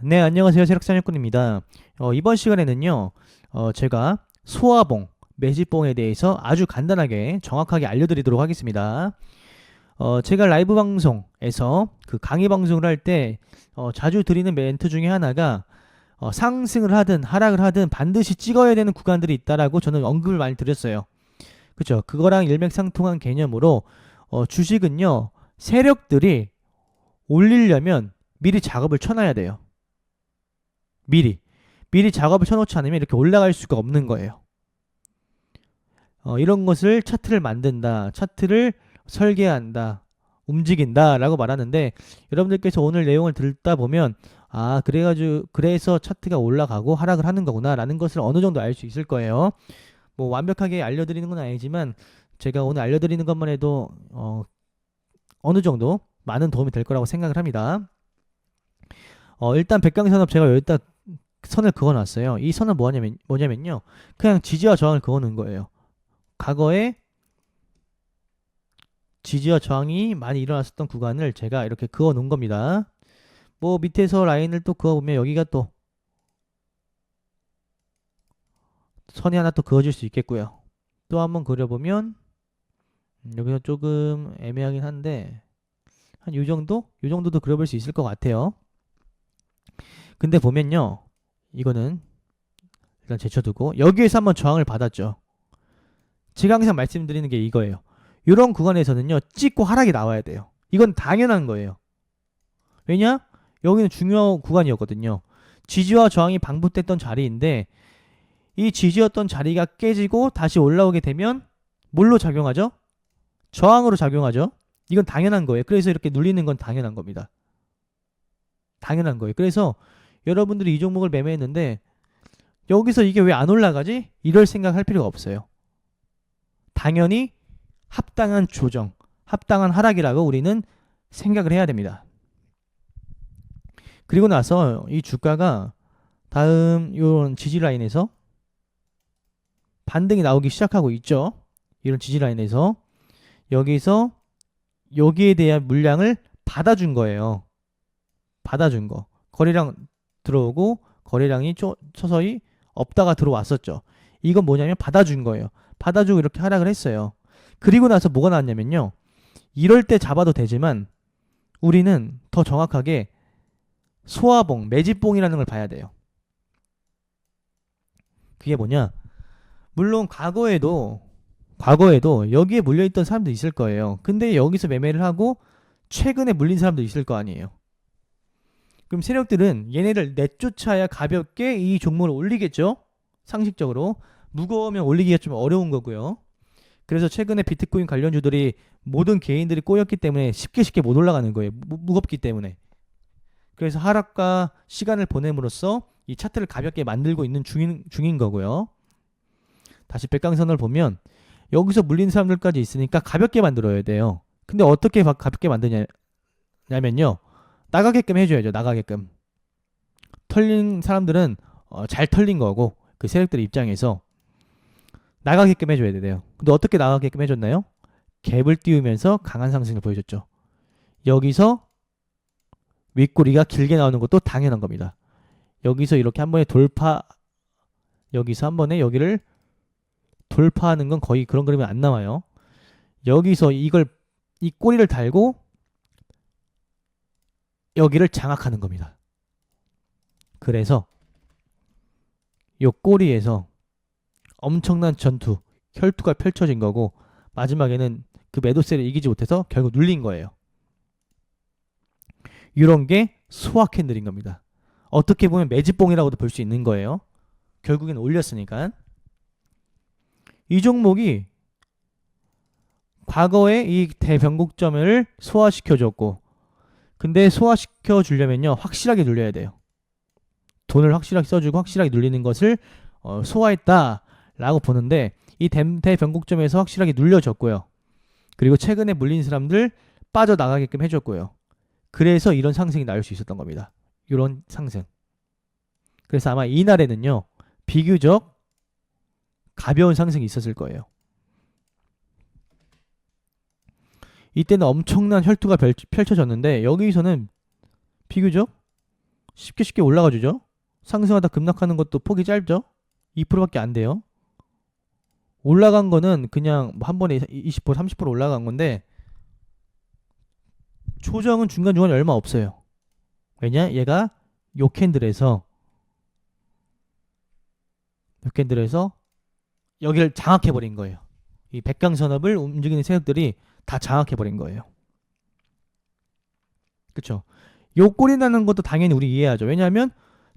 네, 안녕하세요. 세력사냥꾼입니다. 어, 이번 시간에는요, 어, 제가 소화봉, 매집봉에 대해서 아주 간단하게 정확하게 알려드리도록 하겠습니다. 어, 제가 라이브 방송에서 그 강의 방송을 할때 어, 자주 드리는 멘트 중에 하나가 어, 상승을 하든 하락을 하든 반드시 찍어야 되는 구간들이 있다라고 저는 언급을 많이 드렸어요. 그죠? 그거랑 일맥상통한 개념으로 어, 주식은요, 세력들이 올리려면 미리 작업을 쳐놔야 돼요. 미리. 미리 작업을 쳐놓지 않으면 이렇게 올라갈 수가 없는 거예요. 어, 이런 것을 차트를 만든다. 차트를 설계한다. 움직인다. 라고 말하는데 여러분들께서 오늘 내용을 듣다 보면 아, 그래가지고, 그래서 차트가 올라가고 하락을 하는 거구나. 라는 것을 어느 정도 알 수 있을 거예요. 뭐 완벽하게 알려드리는 건 아니지만 제가 오늘 알려드리는 것만 해도 어, 어느 정도 많은 도움이 될 거라고 생각을 합니다. 어, 일단 백강산업 제가 여기다 선을 그어놨어요. 이 선은 뭐냐면, 뭐냐면요. 그냥 지지와 저항을 그어놓은 거예요. 과거에 지지와 저항이 많이 일어났었던 구간을 제가 이렇게 그어놓은 겁니다. 뭐 밑에서 라인을 또 그어보면 여기가 또 선이 하나 또 그어질 수 있겠고요. 또 한번 그려보면 음, 여기서 조금 애매하긴 한데 한요 정도? 요 정도도 그려볼 수 있을 것 같아요. 근데 보면요. 이거는 일단 제쳐두고 여기에서 한번 저항을 받았죠. 제가 항상 말씀드리는 게 이거예요. 이런 구간에서는요. 찍고 하락이 나와야 돼요. 이건 당연한 거예요. 왜냐? 여기는 중요 구간이었거든요. 지지와 저항이 방불됐던 자리인데 이 지지였던 자리가 깨지고 다시 올라오게 되면 뭘로 작용하죠? 저항으로 작용하죠. 이건 당연한 거예요. 그래서 이렇게 눌리는 건 당연한 겁니다. 당연한 거예요. 그래서 여러분들이 이 종목을 매매했는데 여기서 이게 왜 안 올라가지? 이럴 생각할 필요가 없어요. 당연히 합당한 조정, 합당한 하락이라고 우리는 생각을 해야 됩니다. 그리고 나서 이 주가가 다음 이런 지지 라인에서 반등이 나오기 시작하고 있죠. 이런 지지 라인에서 여기서 여기에 대한 물량을 받아준 거예요. 받아준 거. 거래량 들어오고 거래량이 쪼, 서서히 없다가 들어왔었죠. 이건 뭐냐면 받아준 거예요. 받아주고 이렇게 하락을 했어요. 그리고 나서 뭐가 나왔냐면요. 이럴 때 잡아도 되지만 우리는 더 정확하게 소화봉, 매집봉이라는 걸 봐야 돼요. 그게 뭐냐? 물론 과거에도 과거에도 여기에 물려있던 사람도 있을 거예요. 근데 여기서 매매를 하고 최근에 물린 사람도 있을 거 아니에요. 그럼 세력들은 얘네를 내쫓아야 가볍게 이 종목을 올리겠죠? 상식적으로. 무거우면 올리기가 좀 어려운 거고요. 그래서 최근에 비트코인 관련주들이 모든 개인들이 꼬였기 때문에 쉽게 쉽게 못 올라가는 거예요. 무, 무겁기 때문에. 그래서 하락과 시간을 보냄으로써 이 차트를 가볍게 만들고 있는 중인, 중인 거고요. 다시 백강선을 보면 여기서 물린 사람들까지 있으니까 가볍게 만들어야 돼요. 근데 어떻게 가- 가볍게 만드냐면요. 나가게끔 해줘야죠. 나가게끔. 털린 사람들은 어, 잘 털린 거고 그 세력들 입장에서 나가게끔 해줘야 돼요. 근데 어떻게 나가게끔 해줬나요? 갭을 띄우면서 강한 상승을 보여줬죠. 여기서 윗꼬리가 길게 나오는 것도 당연한 겁니다. 여기서 이렇게 한 번에 돌파 여기서 한 번에 여기를 돌파하는 건 거의 그런 그림이 안 나와요. 여기서 이걸 이 꼬리를 달고 여기를 장악하는 겁니다. 그래서 요 꼬리에서 엄청난 전투, 혈투가 펼쳐진 거고 마지막에는 그 매도세를 이기지 못해서 결국 눌린 거예요. 이런 게 소화 캔들인 겁니다. 어떻게 보면 매집봉이라고도 볼 수 있는 거예요. 결국엔 올렸으니까. 이 종목이 과거에 이 대변곡점을 소화시켜줬고 근데 소화시켜 주려면요 확실하게 눌려야 돼요. 돈을 확실하게 써주고 확실하게 눌리는 것을 어, 소화했다라고 보는데 이 대- 대변곡점에서 확실하게 눌려졌고요. 그리고 최근에 물린 사람들 빠져나가게끔 해줬고요. 그래서 이런 상승이 나올 수 있었던 겁니다. 이런 상승. 그래서 아마 이날에는요 비교적 가벼운 상승이 있었을 거예요. 이때는 엄청난 혈투가 펼- 펼쳐졌는데 여기서는 비교적 쉽게 쉽게 올라가 주죠. 상승하다 급락하는 것도 폭이 짧죠. 2%밖에 안 돼요. 올라간 거는 그냥 뭐한 번에 20% 30% 올라간 건데 조정은 중간중간에 얼마 없어요. 왜냐? 얘가 요 캔들에서 요 캔들에서 여기를 장악해 버린 거예요. 이 백강산업을 움직이는 세력들이 다 장악해 버린 거예요. 그쵸? 요 꼴이 나는 것도 당연히 우리 이해하죠. 왜냐하면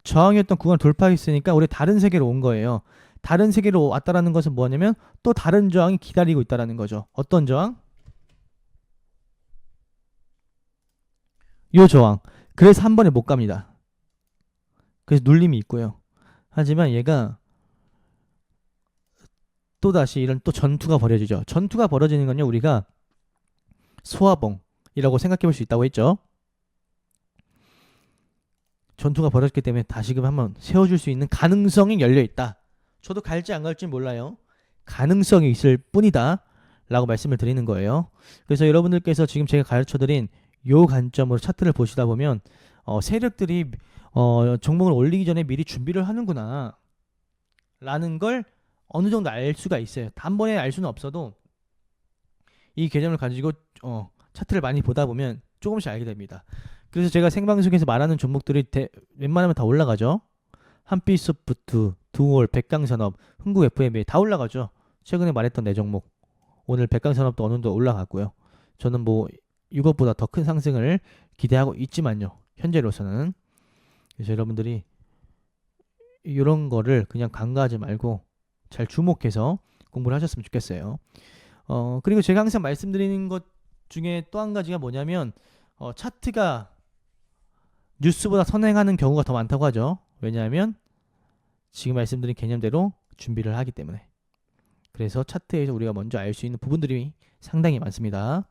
저항이었던 구간을 돌파했으니까 우리 다른 세계로 온 거예요. 다른 세계로 왔다라는 것은 뭐냐면 또 다른 저항이 기다리고 있다라는 거죠. 어떤 저항? 요 저항. 그래서 한 번에 못 갑니다. 그래서 눌림이 있고요. 하지만 얘가 또 다시 이런 또 전투가 벌어지죠. 전투가 벌어지는 건요. 우리가 소화봉이라고 생각해 볼 수 있다고 했죠. 전투가 벌어졌기 때문에 다시금 한번 세워줄 수 있는 가능성이 열려 있다. 저도 갈지 안 갈지 몰라요. 가능성이 있을 뿐이다. 라고 말씀을 드리는 거예요. 그래서 여러분들께서 지금 제가 가르쳐 드린 요 관점으로 차트를 보시다 보면 어, 세력들이 어, 종목을 올리기 전에 미리 준비를 하는구나. 라는 걸 어느 정도 알 수가 있어요. 단번에 알 수는 없어도 이 개념을 가지고 어, 차트를 많이 보다 보면 조금씩 알게 됩니다. 그래서 제가 생방송에서 말하는 종목들이 대, 웬만하면 다 올라가죠. 한빛소프트, 두월, 백강산업, 흥국 FMA 다 올라가죠. 최근에 말했던 네 종목. 오늘 백강산업도 어느 정도 올라갔고요. 저는 뭐 이것보다 더 큰 상승을 기대하고 있지만요. 현재로서는. 그래서 여러분들이 이런 거를 그냥 간과하지 말고 잘 주목해서 공부를 하셨으면 좋겠어요. 어, 그리고 제가 항상 말씀드리는 것 중에 또 한 가지가 뭐냐면 어, 차트가 뉴스보다 선행하는 경우가 더 많다고 하죠. 왜냐하면 지금 말씀드린 개념대로 준비를 하기 때문에. 그래서 차트에서 우리가 먼저 알 수 있는 부분들이 상당히 많습니다.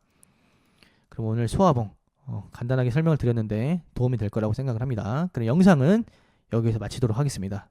그럼 오늘 소화봉 어, 간단하게 설명을 드렸는데 도움이 될 거라고 생각을 합니다. 그럼 영상은 여기서 마치도록 하겠습니다.